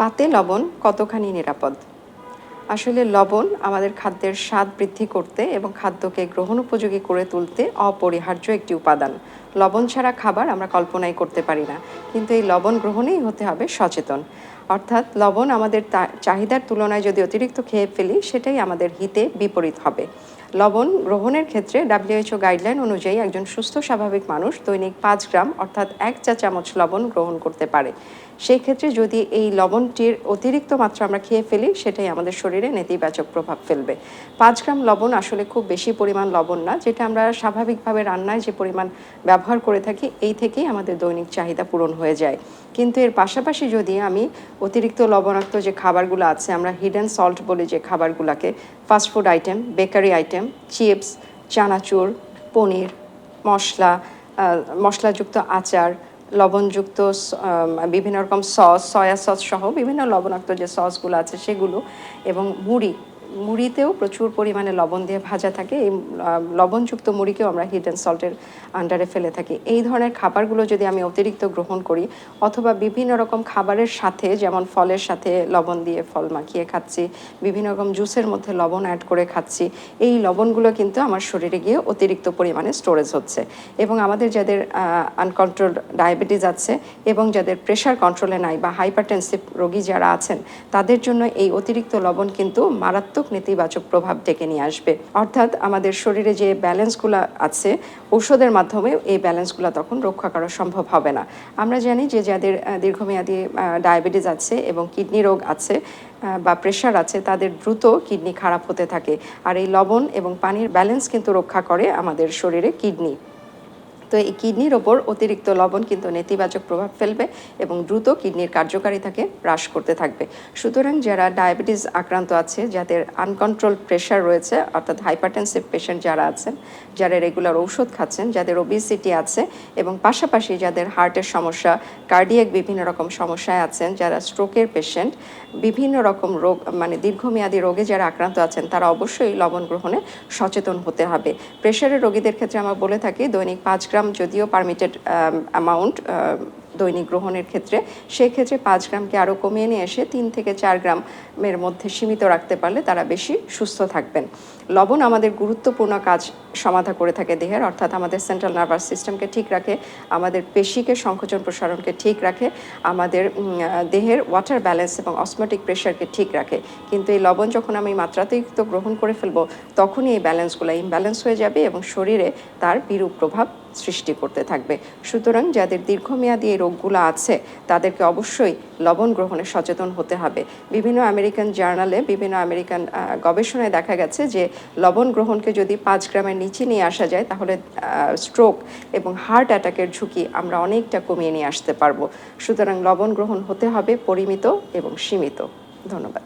পাতে লবণ কতখানি নিরাপদ? আসলে লবণ আমাদের খাদ্যের স্বাদ বৃদ্ধি করতে এবং খাদ্যকে গ্রহণ উপযোগী করে তুলতে অপরিহার্য একটি উপাদান। লবণ ছাড়া খাবার আমরা কল্পনাই করতে পারি না, কিন্তু এই লবণ গ্রহণেই হতে হবে সচেতন। অর্থাৎ লবণ আমাদের চাহিদার তুলনায় যদি অতিরিক্ত খেয়ে ফেলি, সেটাই আমাদের হিতে বিপরীত হবে। লবণ গ্রহণের ক্ষেত্রে ডাব্লিউএইচও গাইডলাইন অনুযায়ী একজন সুস্থ, স্বাভাবিক মানুষ দৈনিক পাঁচ গ্রাম অর্থাৎ এক চা চামচ লবণ গ্রহণ করতে পারে। সেই ক্ষেত্রে যদি এই লবণটির অতিরিক্ত মাত্রা আমরা খেয়ে ফেলি, সেটাই আমাদের শরীরে নেতিবাচক প্রভাব ফেলবে। পাঁচ গ্রাম লবণ আসলে খুব বেশি পরিমাণ লবণ না, যেটা আমরা স্বাভাবিকভাবে রান্নায় যে পরিমাণ ব্যবহার করে থাকি, এই থেকেই আমাদের দৈনিক চাহিদা পূরণ হয়ে যায়। কিন্তু এর পাশাপাশি যদি আমি অতিরিক্ত লবণাক্ত যে খাবারগুলো আছে, আমরা হিডেন সল্ট বলি যে খাবারগুলোকে fast food item bakery item chips চানাচুর, পনির, মশলা মশলাযুক্ত আচার, লবণযুক্ত বিভিন্ন রকম সস সয়া সস সহ বিভিন্ন লবণাক্ত যে সসগুলো আছে সেগুলো, এবং মুড়ি মুড়িতেও প্রচুর পরিমাণে লবণ দিয়ে ভাজা থাকে। এই লবণযুক্ত মুড়িকেও আমরা হিডেন সল্টের আন্ডারে ফেলে থাকি। এই ধরনের খাবারগুলো যদি আমি অতিরিক্ত গ্রহণ করি অথবা বিভিন্ন রকম খাবারের সাথে, যেমন ফলের সাথে লবণ দিয়ে ফল মাখিয়ে খাচ্ছি, বিভিন্ন রকম জুসের মধ্যে লবণ অ্যাড করে খাচ্ছি, এই লবণগুলো কিন্তু আমার শরীরে গিয়ে অতিরিক্ত পরিমাণে স্টোরেজ হচ্ছে। এবং আমাদের যাদের আনকন্ট্রোল ডায়াবেটিস আছে এবং যাদের প্রেশার কন্ট্রোলে নাই বা হাইপারটেনসিভ রোগী যারা আছেন, তাদের জন্য এই অতিরিক্ত লবণ কিন্তু মারাত্মক নেতিবাচক প্রভাব ডেকে নিয়ে আসবে। অর্থাৎ আমাদের শরীরে যে ব্যালেন্সগুলো আছে, ঔষধের মাধ্যমে এই ব্যালেন্সগুলো তখন রক্ষা করা সম্ভব হবে না। আমরা জানি যে যাদের দীর্ঘমেয়াদী ডায়াবেটিস আছে এবং কিডনি রোগ আছে বা প্রেশার আছে, তাদের দ্রুত কিডনি খারাপ হতে থাকে। আর এই লবণ এবং পানির ব্যালেন্স কিন্তু রক্ষা করে আমাদের শরীরে কিডনি। তো এই কিডনির ওপর অতিরিক্ত লবণ কিন্তু নেতিবাচক প্রভাব ফেলবে এবং দ্রুত কিডনির কার্যকারিতাকে হ্রাস করতে থাকবে। সুতরাং যারা ডায়াবেটিস আক্রান্ত আছে, যাদের আনকন্ট্রোল প্রেশার রয়েছে, অর্থাৎ হাইপারটেনসিভ পেশেন্ট যারা আছেন, যারা রেগুলার ঔষধ খাচ্ছেন, যাদের ওবিসিটি আছে এবং পাশাপাশি যাদের হার্টের সমস্যা কার্ডিয়াক বিভিন্ন রকম সমস্যায় আছেন, যারা স্ট্রোকের পেশেন্ট বিভিন্ন রকম রোগ মানে দীর্ঘমেয়াদী রোগে যারা আক্রান্ত আছেন, তারা অবশ্যই লবণ গ্রহণে সচেতন হতে হবে। প্রেশারের রোগীদের ক্ষেত্রে আমরা বলে থাকি দৈনিক পাঁচ গ্রাম যদিও পারমিটেড অ্যামাউন্ট দৈনিক গ্রহণের ক্ষেত্রে, সেক্ষেত্রে পাঁচ গ্রামকে আরও কমিয়ে নিয়ে এসে তিন থেকে চার গ্রামের মধ্যে সীমিত রাখতে পারলে তারা বেশি সুস্থ থাকবেন। লবণ আমাদের গুরুত্বপূর্ণ কাজ সমাধা করে থাকে দেহের, অর্থাৎ আমাদের সেন্ট্রাল নার্ভাস সিস্টেমকে ঠিক রাখে, আমাদের পেশিকে সংকোচন প্রসারণকে ঠিক রাখে, আমাদের দেহের ওয়াটার ব্যালেন্স এবং অসমেটিক প্রেশারকে ঠিক রাখে। কিন্তু এই লবণ যখন আমি মাত্রাতিরিক্ত গ্রহণ করে ফেলব, তখনই এই ব্যালেন্সগুলো ইমব্যালেন্স হয়ে যাবে এবং শরীরে তার বিরূপ প্রভাব সৃষ্টি করতে থাকবে। সুতরাং যাদের দীর্ঘমেয়াদী এই রোগগুলো আছে, তাদেরকে অবশ্যই লবণ গ্রহণে সচেতন হতে হবে। বিভিন্ন আমেরিকান জার্নালে, বিভিন্ন আমেরিকান গবেষণায় দেখা গেছে যে লবণ গ্রহণকে যদি পাঁচ গ্রামের নিচে নিয়ে আসা যায়, তাহলে স্ট্রোক এবং হার্ট অ্যাটাকের ঝুঁকি আমরা অনেকটা কমিয়ে নিয়ে আসতে পারব। সুতরাং লবণ গ্রহণ হতে হবে পরিমিত এবং সীমিত। ধন্যবাদ।